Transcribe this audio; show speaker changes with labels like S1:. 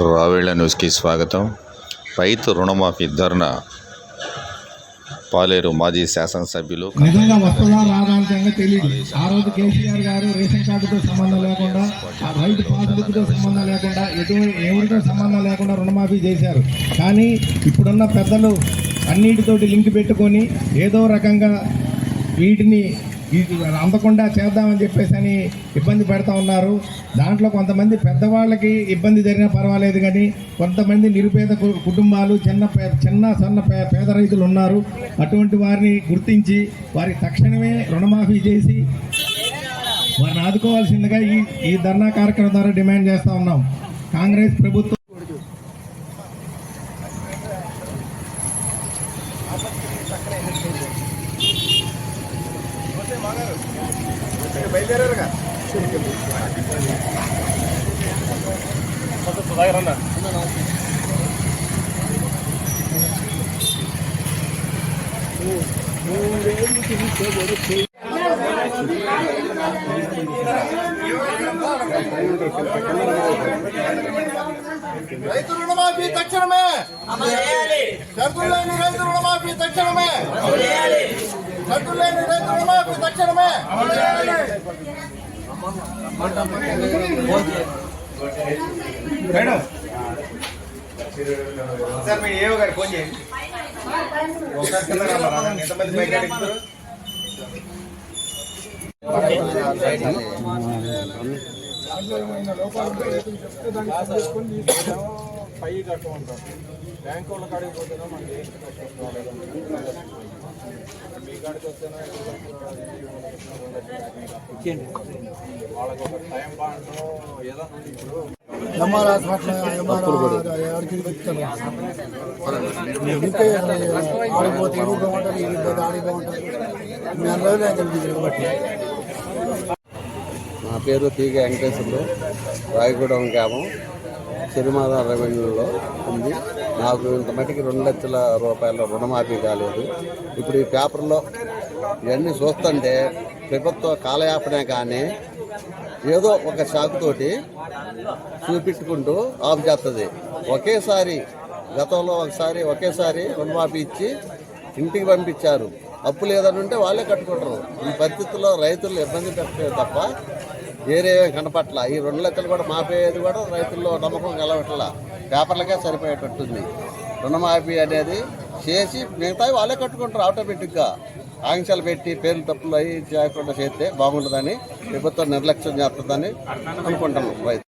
S1: రావేళ్ళ న్యూస్కి స్వాగతం. రైతు రుణమాఫీ ధర్నా పాలేరు మాజీ శాసనసభ్యులు
S2: నిజంగా వస్తుందా రాదా అని తెలియదు ఆ రోజు కేసీఆర్ గారు రేషన్ కార్డుతో సంబంధం లేకుండా ఆ రైతు పాస్బుక్తో సంబంధం లేకుండా ఎటువంటి ఎవరితో సంబంధం లేకుండా రుణమాఫీ చేశారు. కానీ ఇప్పుడున్న పెద్దలు అన్నిటితోటి లింక్ పెట్టుకొని ఏదో రకంగా వీటిని అందకుండా చేద్దామని చెప్పేసి అని ఇబ్బంది పెడతా ఉన్నారు. దాంట్లో కొంతమంది పెద్దవాళ్ళకి ఇబ్బంది జరిగినా పర్వాలేదు కానీ కొంతమంది నిరుపేద కు- కుటుంబాలు చిన్న పే- చిన్న సన్న పేద రైతులు ఉన్నారు. అటువంటి వారిని గుర్తించి వారికి తక్షణమే రుణమాఫీ చేసి వారిని ఆదుకోవాల్సిందిగా ఈ ఈ ధర్నా కార్యక్రమం ద్వారా డిమాండ్ చేస్తూ ఉన్నాం. కాంగ్రెస్ ప్రభుత్వం
S3: రైతు రుణమాఫీ తక్షణమే షరతులేని రైతు రుణమాఫీ తక్షణమే షరతులేని రైతు రుణమాఫీ తక్షణమే
S4: సార్ మీరు ఏవో గారు ఫోన్ చేయండి. ఎంతమంది బయట ఎక్కుతారు
S5: బ్యాంక్ వాళ్ళ కాడికి పోతేనో మనకి వాళ్ళకి ఒక టైం ఏదో ఇప్పుడు
S3: ఆడిపోతే ఇరుగు బాగుంటుంది ఇరుగు ఆడి బాగుంటుంది నెల రోజులు అయితే బట్టి
S6: నా పేరు తీగ వెంకటేశ్వరుడు. రాయగూడెం గ్రామం. సిరిమాల రెవెన్యూలో ఉంది. నాకు ఇంత మటుకు రెండు లక్షల రూపాయల రుణమాఫీ కాలేదు. ఇప్పుడు ఈ పేపర్లో ఇవన్నీ చూస్తుంటే ప్రభుత్వ కాలయాపనే కానీ ఏదో ఒక షాకుతోటి చూపించుకుంటూ ఆఫ్ చేస్తుంది ఒకేసారి గతంలో ఒకసారి ఒకేసారి రుణమాఫీ ఇచ్చి ఇంటికి పంపించారు. అప్పు లేదని ఉంటే వాళ్ళే కట్టుకుంటారు. ఈ పరిస్థితుల్లో రైతులు ఇబ్బంది పెట్టలేదు తప్ప వేరే కనపట్ల. ఈ రెండు లక్షలు కూడా మాపేది కూడా రైతుల్లో నమ్మకం కలవట్ల. పేపర్లకే సరిపోయేటట్టుంది. రుణమాఫీ అనేది చేసి మిగతావి వాళ్ళే కట్టుకుంటారు ఆటోమేటిక్గా. ఆంక్షలు పెట్టి పేర్లు తప్పులు అయి చేయకుండా చేస్తే బాగుంటుందని ప్రభుత్వం నిర్లక్ష్యం చేస్తుందని అనుకుంటున్నాం రైతు.